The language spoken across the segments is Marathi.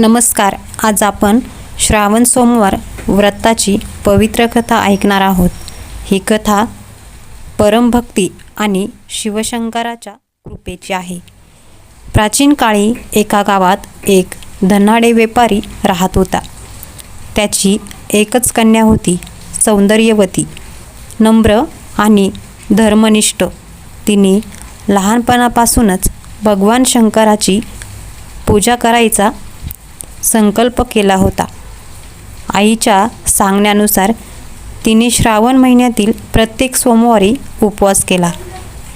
नमस्कार. आज आपण श्रावण सोमवार व्रताची पवित्र कथा ऐकणार आहोत. ही कथा परमभक्ती आणि शिवशंकराच्या कृपेची आहे. प्राचीन काळी एका गावात एक धनाडे व्यापारी राहत होता. त्याची एकच कन्या होती सौंदर्यवती. नम्र आणि धर्मनिष्ठ. तिने लहानपणापासूनच भगवान शंकराची पूजा करायचा संकल्प केला होता. आईच्या सांगण्यानुसार तिने श्रावण महिन्यातील प्रत्येक सोमवारी उपवास केला.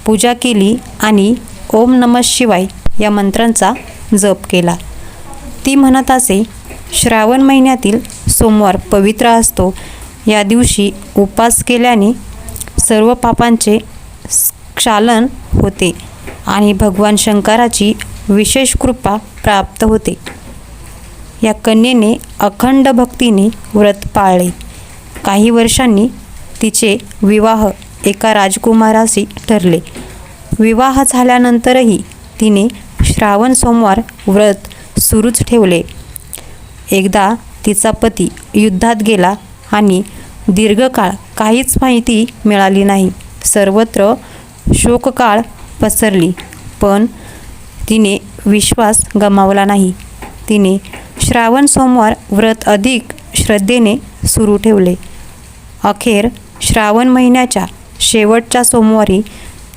पूजा केली आणि ओम नम शिवाय या मंत्रांचा जप केला. ती म्हणत असे श्रावण महिन्यातील सोमवार पवित्र असतो. या दिवशी उपवास केल्याने सर्व पापांचे क्षालन होते आणि भगवान शंकराची विशेष कृपा प्राप्त होते. या कन्येने अखंड भक्तीने व्रत पाळले. काही वर्षांनी तिचे विवाह एका राजकुमाराशी ठरले. विवाह झाल्यानंतरही तिने श्रावण सोमवार व्रत सुरूच ठेवले. एकदा तिचा पती युद्धात गेला आणि दीर्घकाळ काहीच माहिती मिळाली नाही. सर्वत्र शोककाळ पसरली पण तिने विश्वास गमावला नाही. तिने श्रावण सोमवार व्रत अधिक श्रद्धेने सुरू ठेवले. अखेर श्रावण महिन्याच्या शेवटच्या सोमवारी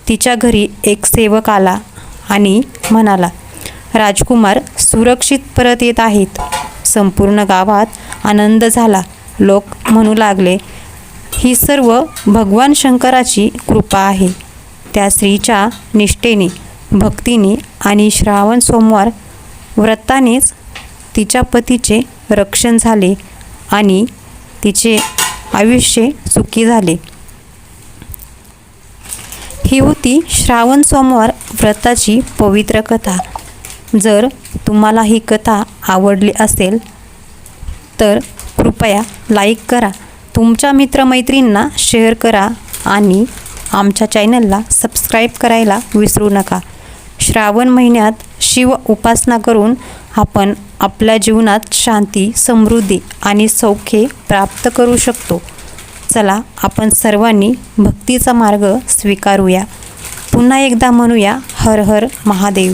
तिच्या घरी एक सेवक आला आणि म्हणाला राजकुमार सुरक्षित परत येत आहेत. संपूर्ण गावात आनंद झाला. लोक म्हणू लागले ही सर्व भगवान शंकराची कृपा आहे. त्या स्त्रीच्या निष्ठेने भक्तीने आणि श्रावण सोमवार व्रतानेच तिच्या पतीचे रक्षण झाले आणि तिचे आयुष्य सुखी झाले. ही होती श्रावण सोमवार व्रताची पवित्र कथा. जर तुम्हाला ही कथा आवडली असेल तर कृपया लाईक करा तुमच्या मित्रमैत्रींना शेअर करा आणि आमच्या चॅनलला सबस्क्राईब करायला विसरू नका. श्रावण महिन्यात शिव उपासना करून आपण आपल्या जीवनात शांती समृद्धी आणि सौख्य प्राप्त करू शकतो. चला आपण सर्वांनी भक्तीचा मार्ग स्वीकारूया. पुन्हा एकदा म्हणूया हर हर महादेव.